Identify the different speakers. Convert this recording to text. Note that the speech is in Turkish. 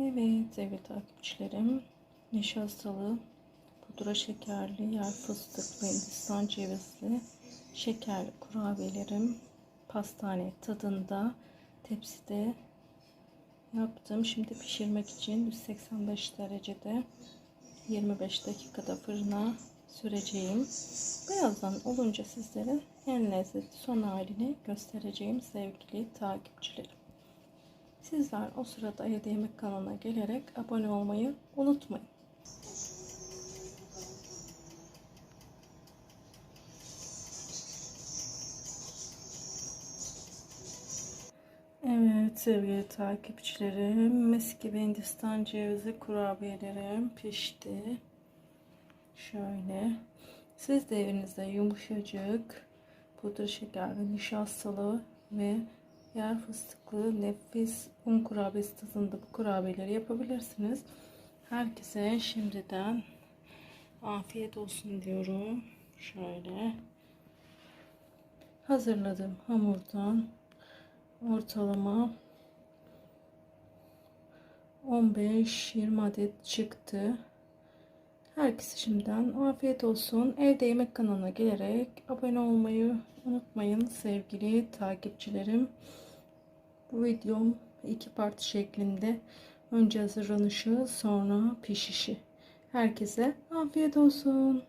Speaker 1: Evet sevgili takipçilerim. Nişastalı, pudra şekerli, yer fıstıklı, hindistan cevizli, şekerli kurabiyelerim pastane tadında tepside yaptım. Şimdi pişirmek için 185 derecede 25 dakikada fırına süreceğim. Birazdan olunca sizlere en lezzetli son halini göstereceğim sevgili takipçilerim. Sizler o sırada Evde Yemek kanalına gelerek abone olmayı unutmayın. Evet sevgili takipçilerim mis gibi Hindistan cevizi kurabiyelerim pişti. Şöyle. Siz de evinizde yumuşacık pudra şekerli, nişastalı ve yer fıstıklı nefis un kurabiyesi tadında bu kurabiyeleri yapabilirsiniz. Herkese şimdiden afiyet olsun diyorum. Şöyle hazırladım hamurdan ortalama 15-20 adet çıktı. Herkese şimdiden afiyet olsun. Evde Yemek kanalına gelerek abone olmayı unutmayın sevgili takipçilerim. Bu videom iki part şeklinde. Önce hazırlanışı sonra pişişi. Herkese afiyet olsun.